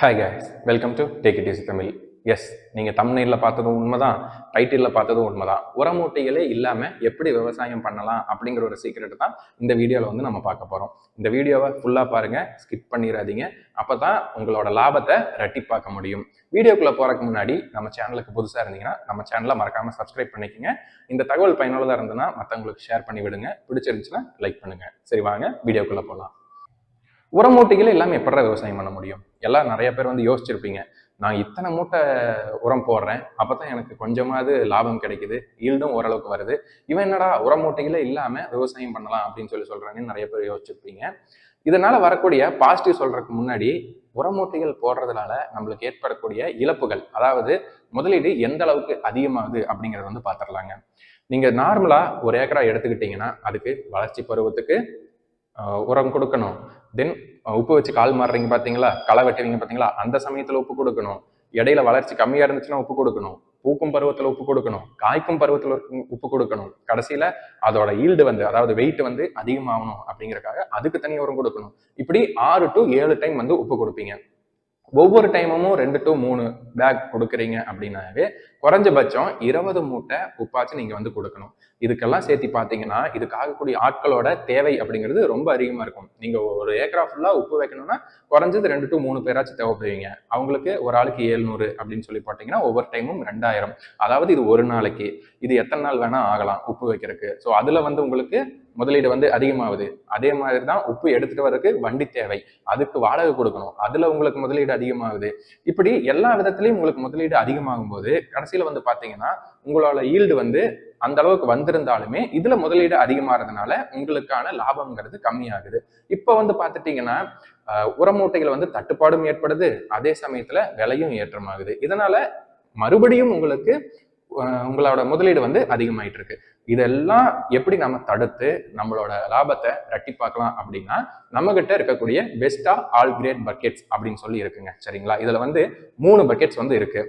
Hi guys welcome to take it is Tamil S நீங்கள் தமிழ்நெல்லில் பார்த்ததும் உண்மை தான் டைட்டிலில் பார்த்ததும் உண்மை தான் உரமூட்டைகளே இல்லாமல் எப்படி விவசாயம் பண்ணலாம் அப்படிங்கிற ஒரு சீக்ரெட் தான் இந்த வீடியோவில் வந்து நம்ம பார்க்க போகிறோம் இந்த வீடியோவை ஃபுல்லாக பாருங்கள் ஸ்கிப் பண்ணிடாதீங்க அப்போ தான் உங்களோட லாபத்தை ரெட்டிப்பாக்க முடியும். வீடியோக்குள்ளே போகிறதுக்கு முன்னாடி நம்ம சேனலுக்கு புதுசாக இருந்தீங்கன்னா நம்ம சேனலை மறக்காமல் சப்ஸ்கிரைப் பண்ணிக்கோங்க. இந்த தகவல் பயனுள்ளதாக இருந்ததுன்னா மற்றவங்களுக்கு ஷேர் பண்ணி விடுங்க பிடிச்சிருந்துச்சுன்னா லைக் பண்ணுங்கள் சரி வாங்க வீடியோக்குள்ளே போகலாம் உரமூட்டைகள் எல்லாமே எப்படா விவசாயம் பண்ண முடியும்? எல்லாம் நிறைய பேர் வந்து யோசிச்சிருப்பீங்க. நான் இத்தனை மூட்டை உரம் போடுறேன் அப்போ தான் எனக்கு கொஞ்சமாவது லாபம் கிடைக்குது ஈல்டும் ஓரளவுக்கு வருது. இவன் என்னடா உரமூட்டைகளே இல்லாமல் விவசாயம் பண்ணலாம் அப்படின்னு சொல்லி சொல்கிறாங்கன்னு நிறைய பேர் யோசிச்சிருப்பீங்க. இதனால வரக்கூடிய பாசிட்டிவ் சொல்றதுக்கு முன்னாடி உரமூட்டைகள் போடுறதுனால நம்மளுக்கு ஏற்படக்கூடிய இழப்புகள் அதாவது முதலீடு எந்த அளவுக்கு அதிகமாகுது அப்படிங்கிறத வந்து பார்த்துடலாங்க. நீங்கள் நார்மலாக ஒரு ஏக்கரா எடுத்துக்கிட்டிங்கன்னா அதுக்கு வளர்ச்சி பருவத்துக்கு உரம் கொடுக்கணும். தென் உப்பு வச்சு கால் மாறுறீங்க பார்த்தீங்களா களை வெட்டுறீங்க பார்த்தீங்களா அந்த சமயத்தில் உப்பு கொடுக்கணும். இடையில வளர்ச்சி கம்மியாக இருந்துச்சுன்னா உப்பு கொடுக்கணும். பூக்கும் பருவத்தில் உப்பு கொடுக்கணும். காய்க்கும் பருவத்தில் உப்பு கொடுக்கணும். கடைசியில் அதோட ஈல்டு வந்து அதாவது வெயிட் வந்து அதிகமாகணும் அப்படிங்கிறக்காக அதுக்கு தனி உரம் கொடுக்கணும். இப்படி ஆறு டு ஏழு டைம் வந்து உப்பு கொடுப்பீங்க. ஒவ்வொரு டைமும் ரெண்டு டு மூணு பேக் கொடுக்குறீங்க அப்படின்னாவே குறைஞ்சபட்சம் இருபது மூட்டை உப்பாச்சும் நீங்கள் வந்து கொடுக்கணும். இதுக்கெல்லாம் சேர்த்து பார்த்தீங்கன்னா இதுக்காகக்கூடிய ஆட்களோட தேவை அப்படிங்கிறது ரொம்ப அதிகமாக இருக்கும். நீங்கள் ஒரு ஏக்கரா ஃபுல்லாக உப்பு வைக்கணும்னா குறைஞ்சது ரெண்டு டு மூணு பேராச்சும் தேவைப்படுவீங்க. அவங்களுக்கு ஒரு ஆளுக்கு ஏழ்நூறு அப்படின்னு சொல்லி போட்டிங்கன்னா ஒவ்வொரு டைமும் ரெண்டாயிரம். அதாவது இது ஒரு நாளைக்கு. இது எத்தனை நாள் வேணால் ஆகலாம் உப்பு வைக்கிறதுக்கு. ஸோ அதில் வந்து உங்களுக்கு முதலீடு வந்து அதிகமாகுது. அதே மாதிரி தான் உப்பு எடுத்துட்டு வரதுக்கு வண்டி தேவை. அதுக்கு வாடகை கொடுக்கணும். அதுல உங்களுக்கு முதலீடு அதிகமாகுது. இப்படி எல்லா விதத்திலையும் உங்களுக்கு முதலீடு அதிகமாகும் போது கடைசியில வந்து பாத்தீங்கன்னா உங்களோட ஈல்டு வந்து அந்த அளவுக்கு வந்திருந்தாலுமே இதுல முதலீடு அதிகமாகிறதுனால உங்களுக்கான லாபம்ங்கிறது கம்மியாகுது. இப்போ வந்து பார்த்துட்டீங்கன்னா உரமூட்டைகள் வந்து தட்டுப்பாடும் ஏற்படுது. அதே சமயத்துல விலையும் ஏற்றமாகுது. இதனால மறுபடியும் உங்களுக்கு உங்களோட முதலீடு வந்து அதிகமாயிட்டு இருக்கு இதெல்லாம் எப்படி நம்ம தடுத்து நம்மளோட லாபத்தை ரெட்டிப்பாக்கலாம் அப்படின்னா நம்ம கிட்ட இருக்கக்கூடிய பெஸ்டா ஆல் கிரேட் பக்கெட்ஸ் அப்படின்னு சொல்லி இருக்குங்க. சரிங்களா? இதுல வந்து மூணு பக்கெட்ஸ் வந்து இருக்கு.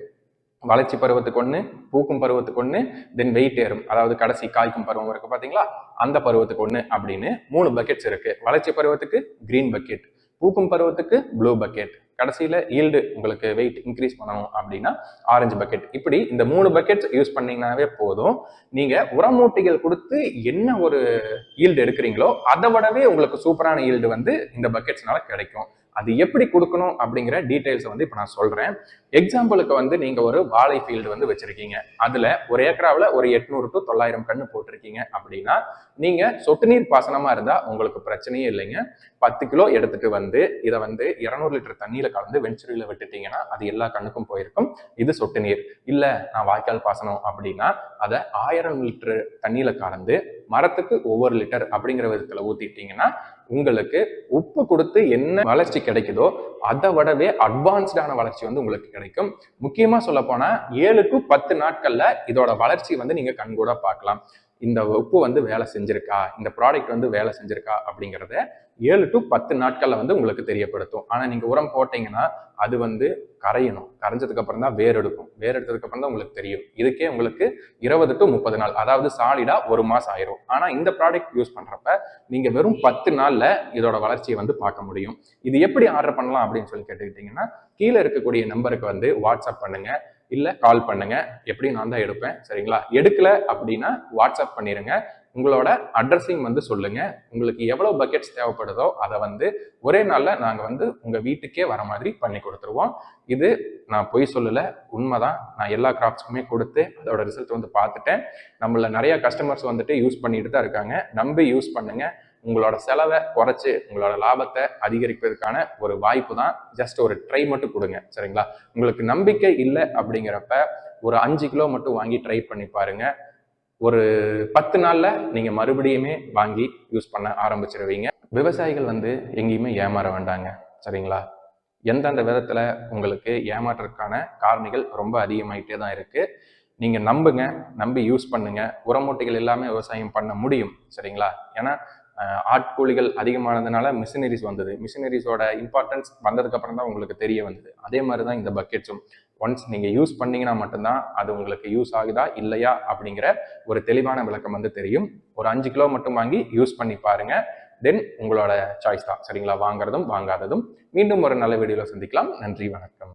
வளர்ச்சி பருவத்துக்கு ஒன்று பூக்கும் பருவத்துக்கு ஒன்று தென் வெயிட் ஏறும். அதாவது கடைசி காய்க்கும் பருவம் இருக்கு பார்த்தீங்களா அந்த பருவத்துக்கு ஒன்று அப்படின்னு மூணு பக்கெட்ஸ் இருக்கு. வளர்ச்சி பருவத்துக்கு கிரீன் பக்கெட் பூக்கும் பருவத்துக்கு ப்ளூ பக்கெட் கடைசியில் ஈல்டு உங்களுக்கு வெயிட் இன்க்ரீஸ் பண்ணணும் அப்படின்னா ஆரஞ்சு பக்கெட் இப்படி இந்த மூணு பக்கெட் யூஸ் பண்ணீங்கன்னாவே போதும். நீங்கள் உரமூட்டிகள் கொடுத்து என்ன ஒரு ஈல்டு எடுக்கிறீங்களோ அதை விடவே உங்களுக்கு சூப்பரான ஈல்டு வந்து இந்த பக்கெட்ஸ்னால கிடைக்கும். அது எப்படி கொடுக்கணும் அப்படிங்கிற டீட்டெயில்ஸை வந்து இப்போ நான் சொல்கிறேன் எக்ஸாம்பிளுக்கு வந்து நீங்க ஒரு வாழை ஃபீல்டு வந்து வச்சிருக்கீங்க. அதுல ஒரு ஏக்கராவில் ஒரு எட்நூறு டு தொள்ளாயிரம் கன்று போட்டிருக்கீங்க அப்படின்னா நீங்க சொட்டு நீர் பாசனமா இருந்தா உங்களுக்கு பிரச்சனையே இல்லைங்க. பத்து கிலோ எடுத்துட்டு வந்து இதை வந்து இரநூறு லிட்டர் தண்ணியில கலந்து வெஞ்சுரியில விட்டுட்டீங்கன்னா அது எல்லா கண்ணுக்கும் போயிருக்கும். இது சொட்டு நீர். இல்ல நான் வாய்க்கால் பாசனம் அப்படின்னா அதை ஆயிரம் லிட்டர் தண்ணியில கலந்து மரத்துக்கு ஒவ்வொரு லிட்டர் அப்படிங்கிற விதத்துல ஊத்திட்டீங்கன்னா உங்களுக்கு உப்பு கொடுத்து என்ன வளர்ச்சி கிடைக்குதோ அதை விடவே அட்வான்ஸ்டான வளர்ச்சி வந்து உங்களுக்கு கிடைக்கும். முக்கியமா சொல்ல போனா ஏழு டு பத்து நாட்கள்ல இதோட வளர்ச்சி வந்து நீங்க கண்கூட பார்க்கலாம். இந்த உப்பு வந்து வேலை செஞ்சிருக்கா? இந்த ப்ராடக்ட் வந்து வேலை செஞ்சிருக்கா? அப்படிங்கிறத ஏழு டு பத்து நாட்களில் வந்து உங்களுக்கு தெரியப்படுத்தும். ஆனால் நீங்கள் உரம் போட்டீங்கன்னா அது வந்து கரையணும். கரைஞ்சதுக்கு அப்புறம் தான் வேர் எடுக்கும். வேர் எடுத்ததுக்கு அப்புறம் தான் உங்களுக்கு தெரியும். இதுக்கே உங்களுக்கு இருபது டு முப்பது நாள் அதாவது சாலிடா ஒரு மாசம் ஆயிரும். ஆனா இந்த ப்ராடக்ட் யூஸ் பண்றப்ப நீங்க வெறும் பத்து நாள்ல இதோட வளர்ச்சியை வந்து பார்க்க முடியும். இது எப்படி ஆர்டர் பண்ணலாம் அப்படின்னு சொல்லி கேட்டுக்கிட்டீங்கன்னா கீழே இருக்கக்கூடிய நம்பருக்கு வந்து வாட்ஸ்அப் பண்ணுங்க. இல்லை கால் பண்ணுங்க. எப்படி நான் தான் எடுப்பேன்? சரிங்களா? எடுக்கல அப்படின்னா வாட்ஸ்அப் பண்ணிடுங்க உங்களோட அட்ரஸிங் வந்து சொல்லுங்க. உங்களுக்கு எவ்வளோ பக்கெட்ஸ் தேவைப்படுதோ அதை வந்து ஒரே நாளில் நாங்கள் வந்து உங்கள் வீட்டுக்கே வர மாதிரி பண்ணி கொடுத்துருவோம். இது நான் பொய் சொல்லலை. உண்மைதான். நான் எல்லா கிராஃப்ட்ஸ்க்குமே கொடுத்து அதோட ரிசல்ட் வந்து பார்த்துட்டேன். நம்மள நிறைய கஸ்டமர்ஸ் வந்துட்டு யூஸ் பண்ணிட்டு தான் இருக்காங்க. நம்பி யூஸ் பண்ணுங்க. உங்களோட செலவை குறைச்சி உங்களோட லாபத்தை அதிகரிப்பதற்கான ஒரு வாய்ப்பு தான் ஜஸ்ட் ஒரு ட்ரை மட்டும் கொடுங்க சரிங்களா? உங்களுக்கு நம்பிக்கை இல்லை அப்படிங்கிறப்ப ஒரு அஞ்சு கிலோ மட்டும் வாங்கி ட்ரை பண்ணி பாருங்க. ஒரு பத்து நாள்ல நீங்க மறுபடியுமே வாங்கி யூஸ் பண்ண ஆரம்பிச்சிருவீங்க. விவசாயிகள் வந்து எங்கேயுமே ஏமாற வேண்டாங்க சரிங்களா? எந்தெந்த விதத்துல உங்களுக்கு ஏமாற்றுறதுக்கான காரணிகள் ரொம்ப அதிகமாயிட்டே தான் இருக்கு. நீங்க நம்புங்க நம்பி யூஸ் பண்ணுங்க. உரமூட்டைகள் எல்லாமே விவசாயம் பண்ண முடியும் சரிங்களா? ஏன்னா ஆட்கூலிகள் அதிகமானதுனால மிஷினரிஸ் வந்தது. மிஷினரிஸோட இம்பார்ட்டன்ஸ் வந்ததுக்கு அப்புறம் தான் உங்களுக்கு தெரிய வந்தது. அதே மாதிரி தான் இந்த பக்கெட்ஸும் ஒன்ஸ் நீங்கள் யூஸ் பண்ணீங்கன்னா மட்டும்தான் அது உங்களுக்கு யூஸ் ஆகுதா இல்லையா அப்படிங்கிற ஒரு தெளிவான விளக்கம் வந்து தெரியும். ஒரு அஞ்சு கிலோ மட்டும் வாங்கி யூஸ் பண்ணி பாருங்க. தென் உங்களோட சாய்ஸ் தான். சரிங்களா? வாங்குறதும் வாங்காததும். மீண்டும் ஒரு நல்ல வீடியோவில் சந்திக்கலாம். நன்றி வணக்கம்.